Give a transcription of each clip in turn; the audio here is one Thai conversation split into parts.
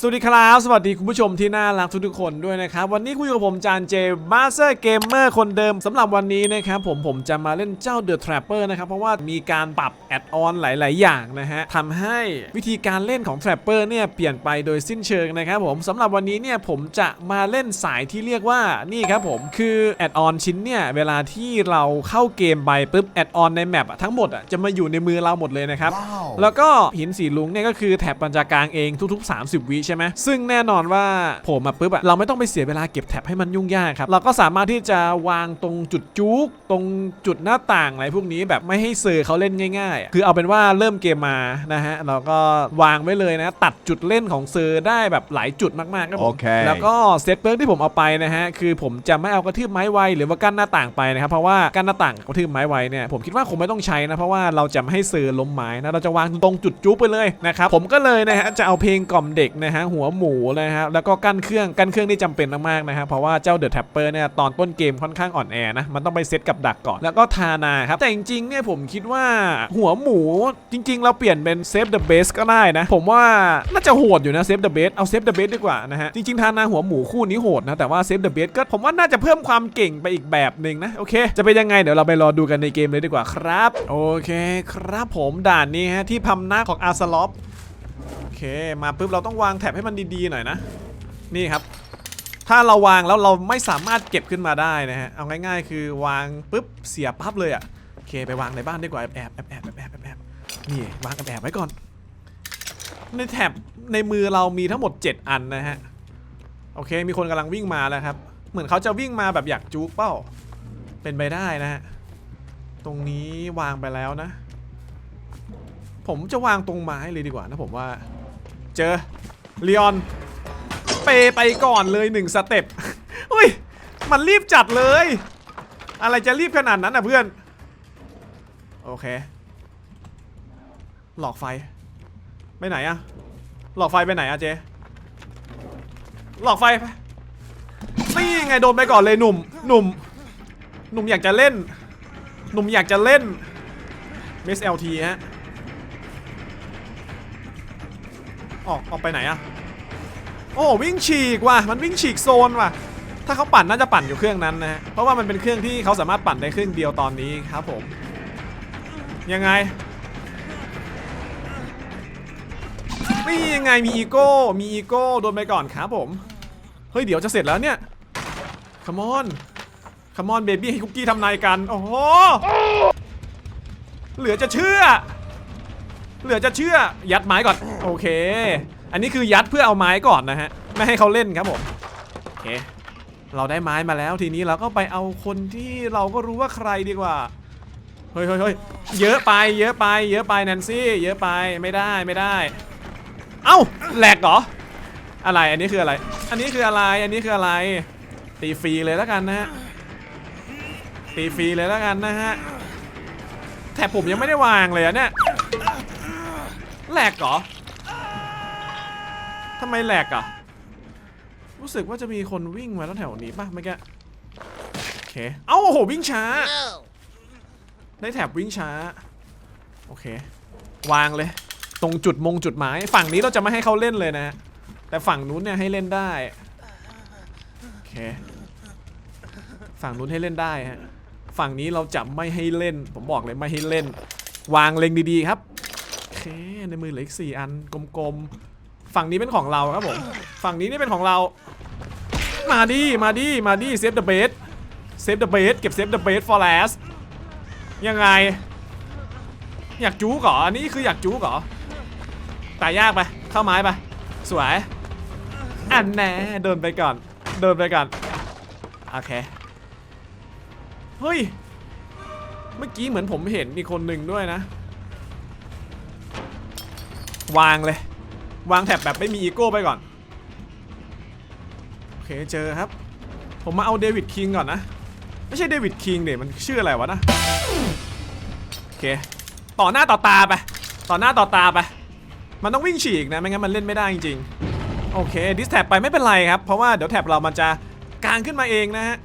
สวัสดีครับ สวัสดีคุณผู้ชมที่น่ารักทุกๆคนด้วยนะครับ วันนี้คุยกับผมจานเจมาสเตอร์เกมเมอร์คนเดิมสำหรับวันนี้นะครับผมผมจะมาเล่นเจ้า The Trapper นะครับ เพราะว่ามีการปรับแอดออนหลาย ๆ อย่างนะฮะทำให้วิธีการเล่นของ Trapper เนี่ยเปลี่ยนไปโดยสิ้นเชิงนะครับผมสำหรับวันนี้เนี่ยผมจะมาเล่นสายที่เรียกว่านี่ครับผมคือแอดออนชิ้นเนี่ยเวลาที่เราเข้าเกมไปปุ๊บแอดออนในแมปอะทั้งหมดอะจะมาอยู่ในมือเราหมดเลยนะครับว้าวแล้วก็หินสีลุงเนี่ยก็คือแถบปัญจากลางเองทุก ๆ 30วิใช่ไหมซึ่งแน่นอนว่าโผมมาปุ๊บอะเราไม่ต้องไปเสียเวลาเก็บแถบให้มันยุ่งยากครับ เราก็สามารถที่จะวางตรงจุดจุกตรงจุดหน้าต่างอะไรพวกนี้แบบไม่ให้เซอร์เขาเล่นง่ายๆอะคือเอาเป็นว่าเริ่มเกมมานะฮะเราก็วางไว้เลยนะ ตัดจุดเล่นของเซอร์ได้แบบหลายจุดมากๆครับผมโอเคแล้วก็เซตเปิร์กที่ผมเอาไปนะฮะคือผมจะไม่เอากระทืบไม้ไวหรือว่ากั้นหน้าต่างไปนะครับเพราะว่ากั้นหน้าต่างกับกระทืบไม้ไวเนี่ยผมคิดว่าคงไม่ต้องใช้นะเพราะว่าเราจะไม่ให้เซอร์ล้มไม้นะเราจะวางตรงจุดจุ๊บไปเลยนะครับผมก็เลยนะฮะจะเอาเพลงกล่อมเด็กนะฮะหัวหมูนะฮะแล้วก็กั้นเครื่องกั้นเครื่องนี่จำเป็นมากๆนะฮะเพราะว่าเจ้าเดอะแท็ปเปอร์เนี่ยตอนต้นเกมค่อนข้างอ่อนแอนะมันต้องไปเซตกับดักก่อนแล้วก็ทานาครับแต่จริงๆเนี่ยผมคิดว่าหัวหมูจริง ๆ เราเปลี่ยนเป็นเซฟเดอะเบสก็ได้นะผมว่าน่าจะโหดอยู่นะเซฟเดอะเบสเอาเซฟเดอะเบสดีกว่านะฮะจริงๆทานาหัวหมูคู่นี้โหดนะแต่ว่าเซฟเดอะเบสก็ผมว่าน่าจะเพิ่มความเก่งไปอีกแบบหนึ่งนะโอเค จะเป็นยังไงเดี๋ยวเราไปรอดูกันในเกมเลยดีกว่าครับ โอเคครับผมด่านนี้ฮะที่พำนักของอาร์ซลอฟโอ มาปุ๊บเราต้องวางแถบให้มันดีๆหน่อยนะ นี่ครับ ถ้าเราวางแล้วเราไม่สามารถเก็บขึ้นมาได้นะฮะ เอาง่ายๆ คือวางปุ๊บเสียปั๊บเลยอะ่ะโอเคไปวางในบ้านดีกว่าแอบแอบแอบแอบแอบแอบนี่วางแอบแอบไว้ก่อน ในแถบในมือเรามีทั้งหมด 7 อันนะฮะ โอเคมีคนกำลังวิ่งมาแล้วครับ เหมือนเขาจะวิ่งมาแบบอยากจุกเป้า เป็นไปได้นะฮะ ตรงนี้วางไปแล้วนะผมจะวางตรงไม้เลยดีกว่านะผมว่า เจอเลออนเปไปก่อนเลยหนึ่งสเต็ปอุ้ย มันรีบจัดเลย อะไรจะรีบขนาดนั้นนะเพื่อน โอเค หลอกไฟ ไปไหนอะหลอกไฟไปไหนอะเจ หลอกไฟไปนี่ไงโดนไปก่อนเลยหนุ่ม หนุ่ม หนุ่มอยากจะเล่น หนุ่มอยากจะเล่นเมสเอลทีฮะ ออกออกไปไหนอะโอ้วิ่งฉีกว่ะมันวิ่งฉีกโซนว่ะ ถ้าเขาปั่นน่าจะปั่นอยู่เครื่องนั้นนะฮะเพราะว่ามันเป็นเครื่องที่เขาสามารถปั่นได้เครื่องเดียวตอนนี้ครับผม ยังไงนี่ยังไงมีอีโก้มีอีโก้โดนไปก่อนครับผมเฮ้ยเดี๋ยวจะเสร็จแล้วเนี่ยค o มอนค o มอนเบบี้ให้คุกกี้ทำนายกัน โอ้โห เหลือจะเชื่อ เหลือจะเชื่อยัดไม้ก่อนโอเค อันนี้คือยัดเพื่อเอาไม้ก่อนนะฮะไม่ให้เขาเล่นครับผมโอเคเราได้ไม้มาแล้วทีนี้เราก็ไปเอาคนที่เราก็รู้ว่าใครดีกว่าเฮ้ยเฮ้ยเฮ้ยเยอะไปเยอะไป เยอะไปแนนซี่เยอะไปไม่ได้ไม่ได้ เอ้าแหลกเหรออะไรอันนี้คืออะไร อันนี้คืออะไรอันนี้คืออะไร ตีฟรีเลยแล้วกันนะฮะตีฟรีเลยแล้วกันนะฮะแถบผมยังไม่ได้วางเลยอะเนี่ย แหลกเหรอทำไมแหลกอะ รู้สึกว่าจะมีคนวิ่งมาแล้วแถวนี้ป่ะเมื่อกี้โอเค เอ้าโอ้โหวิ่งช้า ได้แถบวิ่งช้า โอเค วางเลย ตรงจุดมงจุดหมาย ฝั่งนี้เราจะไม่ให้เขาเล่นเลยนะ แต่ฝั่งนู้นเนี่ยให้เล่นได้ โอเค ฝั่งนู้นให้เล่นได้ฮะ ฝั่งนี้เราจะไม่ให้เล่น ผมบอกเลยไม่ให้เล่น วางเล็งดีๆครับ เคในมือเหลืออีกสี่อันกลมๆ ฝั่งนี้เป็นของเราครับผม ฝั่งนี้นี่เป็นของเรา มาดิมาดิมาดิเซฟเดอะเบสเซฟเดอะเบสเก็บเซฟเดอะเบส for last ยังไง อยากจู๊กเหรอ อันนี้คืออยากจู๊กเหรอตายยากไป เข้าไม้ไป สวย อันแน่เดินไปก่อน เดินไปก่อน โอเค เฮ้ย เมื่อกี้เหมือนผมเห็นมีคนหนึ่งด้วยนะ วางเลย วางแท็บแบบไม่มีอีโก้ไปก่อน โอเคเจอครับ ผมมาเอาเดวิดคิงก่อนนะ ไม่ใช่เดวิดคิงเดี๋ยมันชื่ออะไรวะนะ โอเค ต่อหน้าต่อตาไป ต่อหน้าต่อตาไป มันต้องวิ่งฉีกนะ ไม่งั้นมันเล่นไม่ได้จริงๆ โอเค ดิสแท็บไปไม่เป็นไรครับ เพราะว่าเดี๋ยวแท็บเรามันจะกางขึ้นมาเองนะฮะ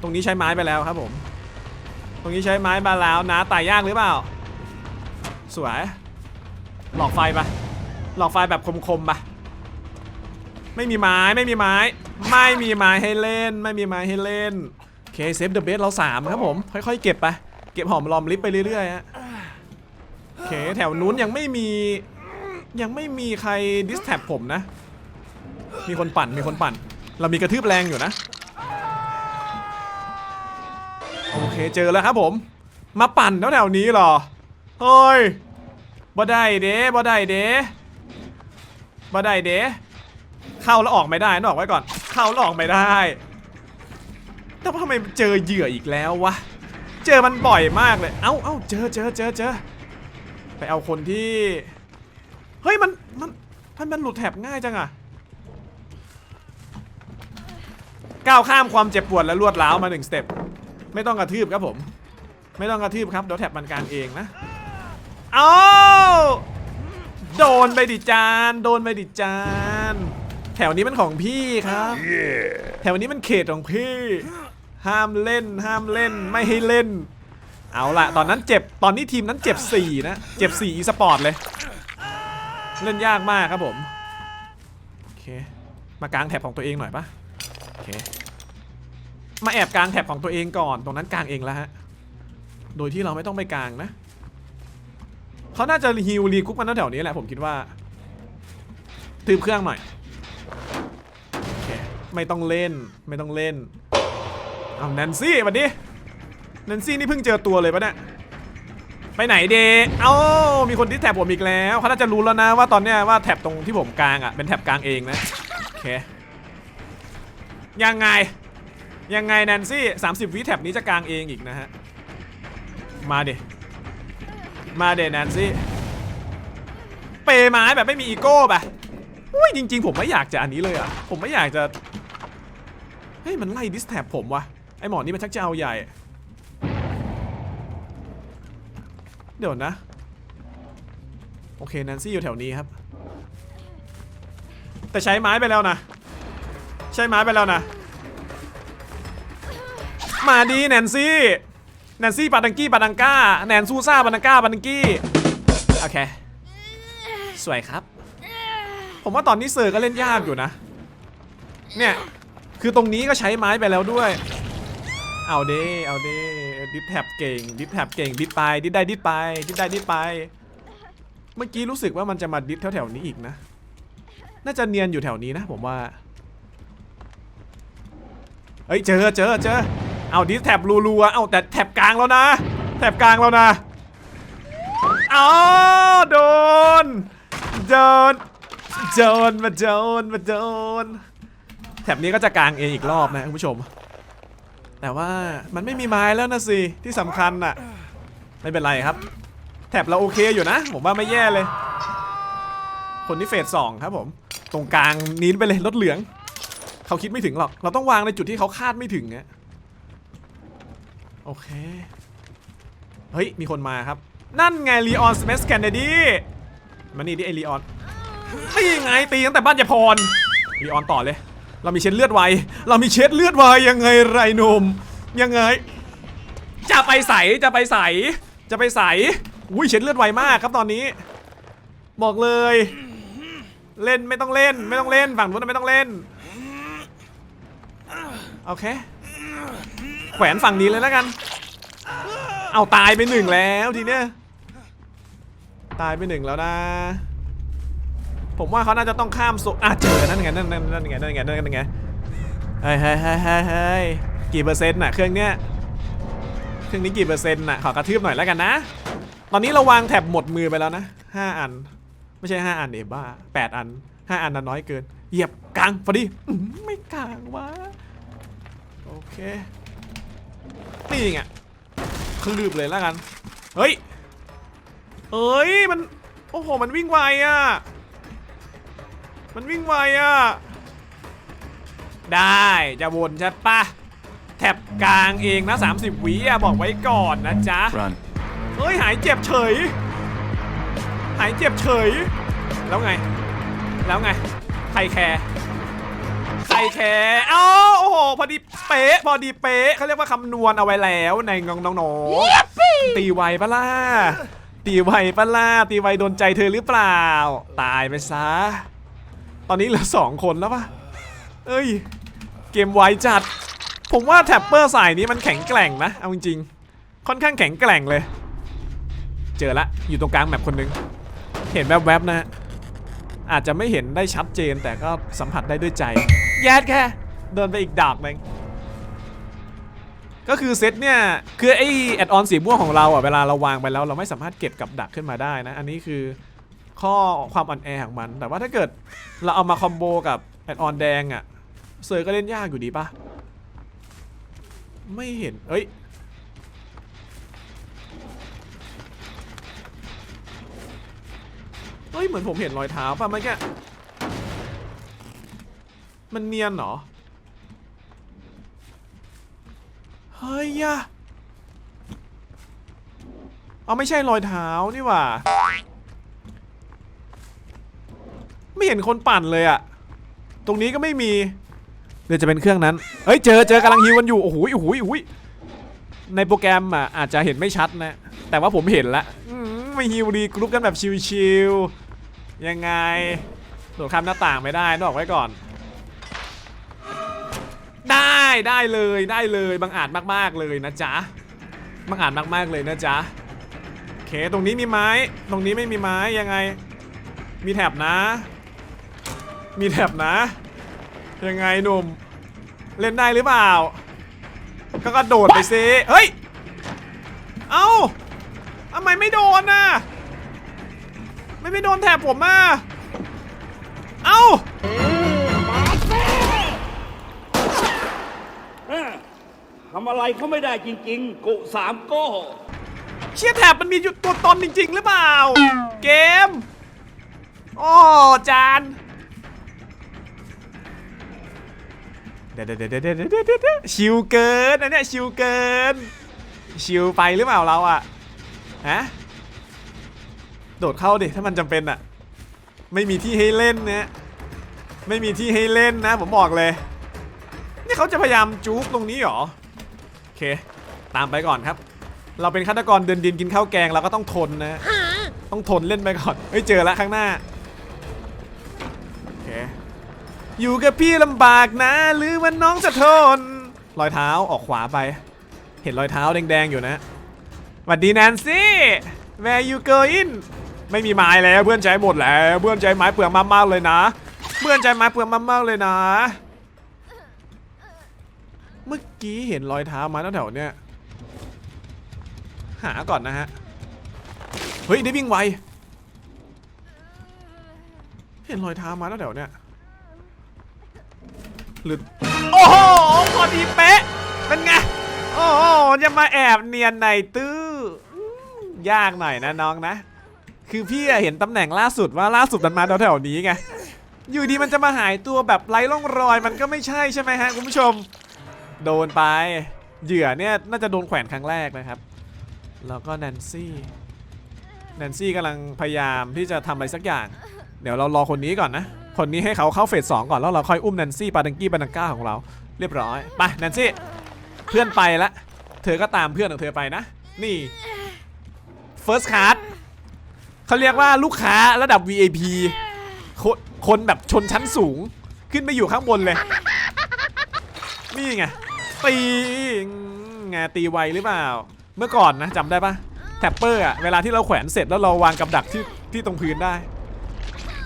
ตรงนี้ใช้ไม้ไปแล้วครับผม ตรงนี้ใช้ไม้มาแล้วนะตายยากหรือเปล่า สวย หลอกไฟปะหลอกไฟแบบคมๆปะไม่มีไม้ไม่มีไม้ ไม่มีไม้ให้เล่น ไม่มีไม้ให้เล่นโอเคเซฟเดอะเบสเราสามครับผมค่อยๆเก็บไปเก็บหอมรอมริบไปเรื่อยๆฮะโอเคแถวนู้นยังไม่มียังไม่มีใครดิสแท็บผมนะ มีคนปั่นมีคนปั่น เรามีกระทืบแรงอยู่นะ โอเคเจอแล้วครับผม มาปั่นแถวๆนี้หรอ เฮ้ย บ่ได้เด้บ่ได้เด้บ่ได้เด้เข้าแล้วออกไม่ได้นกอกไว้ก่อน เข้าแล้วออกไม่ได้ แต่ทำไมเจอเหยื่ออีกแล้ววะ เจอมันบ่อยมากเลย เอ้าเอ้าเจอเจอเจอเจอไปเอาคนที่ เฮ้ยมันมันมันมันหลุดแถบง่ายจังอะก้าวข้ามความเจ็บปวดและรวดร้าวมาหนึ่งสเต็ป ไม่ต้องกระทืบครับผม ไม่ต้องกระทืบครับเดี๋ยวแท็บมันกางเองนะ เอาโดนไปดิจาน โดนไปดิจาน แถวนี้มันของพี่ครับ แถวนี้มันเขตของพี่ ห้ามเล่น ห้ามเล่น ไม่ให้เล่น เอาละตอนนั้นเจ็บ ตอนนี้ทีมนั้นเจ็บ 4 นะ เจ็บ 4 อีสปอร์ตเลย เล่นยากมากครับผม โอเค มากลางแถบของตัวเองหน่อยปะโอเค มาแอบกลางแถบของตัวเองก่อน ตรงนั้นกลางเองแล้วฮะ โดยที่เราไม่ต้องไปกลางนะ เขาน่าจะฮิวรีคุกมันแถวๆนี้แหละผมคิดว่าตืมเครื่องหน่อยโอเคไม่ต้องเล่นไม่ต้องเล่นเอาแนนซี่วันนี้แนนซี่นี่เพิ่งเจอตัวเลยปะเนี่ยไปไหนเดเอ้ามีคนที่แท็บผมอีกแล้วเขาน่าจะรู้แล้วนะว่าตอนเนี้ยว่าแท็บตรงที่ผมกลางอะเป็นแท็บกลางเองนะโอเคยังไงยังไงแนนซี่30วิแท็บนี้จะกลางเองอีกนะฮะมาเด มาเดแนนซี่เปย์ไม้แบบไม่มีอีโก้ป่ะอุ้ยจริง ๆ ผมไม่อยากจะอันนี้เลยอะ ผมไม่อยากจะ เฮ้ย มันไล่ดิสแท็บผมวะไอหมอนี่มันชักจะเอาใหญ่ เดี๋ยวนะ โอเคแนนซี่อยู่แถวนี้ครับ แต่ใช้ไม้ไปแล้วนะ ใช้ไม้ไปแล้วนะ มาดีแนนซี่ แนนซี่ปาดังกี้ปาดังก้า แนนซูซ่าปาดังก้าปาดังกี้ โอเค สวยครับ ผมว่าตอนนี้เซอร์ก็เล่นยากอยู่นะ เนี่ย คือตรงนี้ก็ใช้ไม้ไปแล้วด้วย เอาเด้เอาเด้ดิสแท็บเก่ง ดิสแท็บเก่ง ดิสไป ดิสได้ดิสไป ดิสได้ดิสไป เมื่อกี้รู้สึกว่ามันจะมาดิสแถวๆนี้อีกนะ น่าจะเนียนอยู่แถวนี้นะผมว่า เฮ้ยเจอเจอเจอ เอาดิสแท็บรัวๆเอาแต่แท็บกลางแล้วนะ แท็บกลางแล้วนะเอาโดนโดนโดนมาโดนมาโดนแท็บนี้ก็จะกลางเองอีกรอบนะคุณผู้ชม แต่ว่ามันไม่มีไม้แล้วนะสิที่สำคัญน่ะไม่เป็นไรครับแท็บเราโอเคอยู่นะ ผมว่าไม่แย่เลย คนที่เฟสสองครับผม ตรงกลางนี้ไปเลยรถเหลือง เขาคิดไม่ถึงหรอก เราต้องวางในจุดที่เขาคาดไม่ถึงอะ โอเค เฮ้ย มีคนมาครับ นั่นไงลีออนสเมสแคนเนดีมานี่ดิไอลีออนตีไงตีตั้งแต่บ้านยาพรลีออนต่อเลย เรามีเช็ดเลือดไว เรามีเช็ดเลือดไวยังไงไรนมยังไง จะไปใสจะไปใส จะไปใสอุ้ยเช็ดเลือดไวมากครับตอนนี้ บอกเลย เล่นไม่ต้องเล่น ไม่ต้องเล่นฝั่งนู้นไม่ต้องเล่นโอเค แขวนฝั่งนี้เลยแล้วกัน เอาตายไปหนึ่งแล้วทีเนี้ย ตายไปหนึ่งแล้วนะ ผมว่าเขาน่าจะต้องข้ามโซอะเจอ นั่นไง นั่นนั่นนั่นไง นั่นไง นั่นไงเฮ้ยเฮ้ยเฮ้ยเฮ้ยเฮ้ยกี่เปอร์เซ็นต์น่ะเครื่องเนี้ย เครื่องนี้กี่เปอร์เซ็นต์น่ะ ขอกระทืบหน่อยแล้วกันนะ ตอนนี้เราวางแท็บหมดมือไปแล้วนะห้าอัน ไม่ใช่ห้าอันเดบ้าแปดอันห้าอันนั้นน้อยเกิน เหยียบกลางพอดีไม่กลางวะโอเค นี่ไงคลืบเลยแล้วกัน เฮ้ย เอ้ย มัน โอ้โห มันวิ่งไวอะ มันวิ่งไวอะ ได้ จะวนใช่ปะแท็บกลางเองนะ 30วิอะ บอกไว้ก่อนนะจ๊ะ Run. เฮ้ย หายเจ็บเฉย หายเจ็บเฉย แล้วไง แล้วไง ใครแคร์ ใครแคร์เอ้าโอ้โหพอดีเป๊ะพอดีเป๊ะเขาเรียกว่าคำนวณเอาไว้แล้วในงองน้องๆตีไวปะล่ะตีไวปะล่ะตีไวโดนใจเธอหรือเปล่า ตายไปซะ ตอนนี้เหลือสองคนแล้วปะเอ้ย เกมไวจัด ผมว่าแท็ปเปอร์สายนี้มันแข็งแกร่งนะ เอาจริงๆค่อนข้างแข็งแกร่งเลย เจอละอยู่ตรงกลางแมปคนหนึง เห็นแวบๆนะอาจจะไม่เห็นได้ชัดเจนแต่ก็สัมผัสได้ด้วยใจ แยดแค่เดินไปอีกดอกหนึ่งก็คือเซตเนี่ย คือไอแอดออนสีม่วงของเราอะเวลาเราวางไปแล้ว เราไม่สามารถเก็บกับดักขึ้นมาได้นะ อันนี้คือข้อความอ่อนแอของมัน แต่ว่าถ้าเกิดเราเอามาคอมโบกับแอดออนแดงอะเซอร์ก็เล่นยากอยู่ดีปะไม่เห็น เอ้ยเฮ้ย เหมือนผมเห็นรอยเท้าป่ะเมื่อกี้ มันเนียนเหรอ เฮ้ยอะเอาไม่ใช่รอยเท้านี่หว่า ไม่เห็นคนปั่นเลยอะตรงนี้ก็ไม่มีเดี๋ยวจะเป็นเครื่องนั้น เฮ้ย เจอเจอกำลังฮิวกันอยู่ โอ้โหโอ้โหโอ้โหในโปรแกรมอะอาจจะเห็นไม่ชัดนะ แต่ว่าผมเห็นละไม่ฮิวดีกรุ๊ปกันแบบชิวๆยังไงโดดข้ามหน้าต่างไม่ได้ต้องบอกไว้ก่อน ได้ได้เลยได้เลยบังอาจมากๆเลยนะจ๊ะบังอาจมากๆเลยนะจ๊ะโอเคตรงนี้มีไม้ ตรงนี้ไม่มีไม้ยังไง มีแถบนะ มีแถบนะ ยังไงหนุ่มเล่นได้หรือเปล่า ก็กระโดดไปซิเฮ้ยเอ้าทำไมไม่โดนน่ะไม่ไม่โดนแถบผมอะเอ้าำอะไรเขาไม่ได้จริงๆ กุสามโก้ เชี่ยแถบมันมีอยู่ตัวตนจริง ๆ หรือเปล่า เกมโอ้จานเดี๋ยวเดี๋ยวเดี๋ยวเดี๋ยวเดี๋ยวเฉียวชิวเกินอันเนี้ยชิวเกิน ชิวไปหรือเปล่าเราอะฮะโดดเข้าดิถ้ามันจำเป็นอะไม่มีที่ให้เล่นเนี่ยไม่มีที่ให้เล่นนะ ผมบอกเลย นี่เขาจะพยายามจุกตรงนี้หรอ เค ตามไปก่อนครับ เราเป็นฆาตกรเดินดินกินข้าวแกงเราก็ต้องทนนะ ต้องทนเล่นไปก่อน เฮ้ยเจอแล้วข้างหน้า โอเค อยู่กับพี่ลำบากนะ หรือว่าน้องจะทน รอยเท้าออกขวาไป เห็นรอยเท้าแดงๆอยู่นะ หวัดดีแนนซี่ where you going ไม่มีไม้แล้วเพื่อนใจหมดแล้ว เพื่อนใจไม้เปลืองมากๆเลยนะ เพื่อนใจไม้เปลืองมากๆเลยนะ เมื่อกี้เห็นรอยเท้ามาแถวๆเนี้ยหาก่อนนะฮะ เฮ้ย ได้วิ่งไว เห็นรอยเท้ามาแล้วแถวเนี้ยหรือโอ้โหพอดีเป๊ะ เป็นไง โอ้โหจะมาแอบเนียนในตื้อยากหน่อยนะน้องนะ คือพี่เห็นตำแหน่งล่าสุดว่าล่าสุดมันมาแถวๆนี้ไงอยู่ดีมันจะมาหายตัวแบบไร้ร่องรอยมันก็ไม่ใช่ใช่ไหมฮะคุณผู้ชม โดนไป เหยื่อเนี่ยน่าจะโดนแขวนครั้งแรกนะครับ แล้วก็แนนซี่ แนนซี่กำลังพยายามที่จะทำอะไรสักอย่าง เดี๋ยวเรารอคนนี้ก่อนนะ คนนี้ให้เขาเข้าเฟสสองก่อนแล้วเราค่อยอุ้มแนนซี่ปาดังกี้ปาดังก้าของเรา เรียบร้อย ไปแนนซี่ เพื่อนไปละ เธอก็ตามเพื่อนของเธอไปนะ นี่ First Card เขาเรียกว่าลูกค้าระดับ VIP คนคนแบบชนชั้นสูง ขึ้นไปอยู่ข้างบนเลย นี่ไง ตีไงตีไวหรือเปล่า เมื่อก่อนนะจำได้ปะแท็ปเปอร์อะเวลาที่เราแขวนเสร็จแล้วเราวางกับดักที่ที่ตรงพื้นได้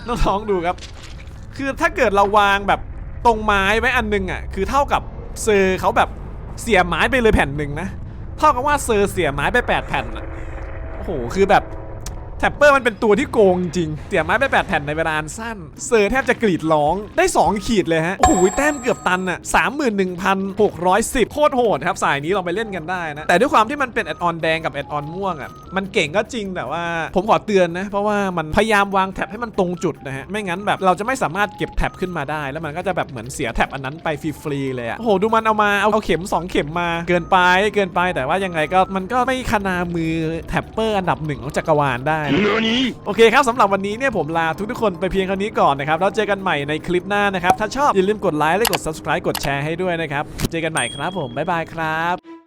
น้องๆดูครับ คือถ้าเกิดเราวางแบบตรงไม้ไว้อันนึงอะคือเท่ากับเซอร์เขาแบบเสียไม้ไปเลยแผ่นหนึ่งนะเท่ากับว่าเซอร์เสียไม้ไป 8 แผ่นอะโอ้โหคือแบบ แท็ปเปอร์มันเป็นตัวที่โกงจริง เสียไม้ไป8แผ่นในเวลาอันสั้น เซอร์แทบจะกรีดร้องได้ 2 ขีดเลยฮะ โอ้โหแต้มเกือบตันอะ31,610 โคตรโหดครับ สายนี้ลองไปเล่นกันได้นะ แต่ด้วยความที่มันเป็นแอดออนแดงกับแอดออนม่วงอะมันเก่งก็จริงแต่ว่าผมขอเตือนนะ เพราะว่ามันพยายามวางแท็บให้มันตรงจุดนะฮะไม่งั้นแบบเราจะไม่สามารถเก็บแท็บขึ้นมาได้ แล้วมันก็จะแบบเหมือนเสียแท็บอันนั้นไปฟรีๆเลยอะโอ้โหดูมันเอามาเอาเข็ม 2 เข็มมาเกินไปเกินไปแต่ว่ายังไงก็มันก็ไม่คนามือแท็บเปอร์อันดับหนึ่งของจักรวาลได้นะโอเคครับสำหรับวันนี้เนี่ยผมลาทุกๆคนไปเพียงเท่านี้ก่อนนะครับแล้วเจอกันใหม่ในคลิปหน้านะครับ ถ้าชอบอย่าลืมกดไลค์และกด subscribe กดแชร์ให้ด้วยนะครับ เจอกันใหม่ครับผมบ๊ายบายครับ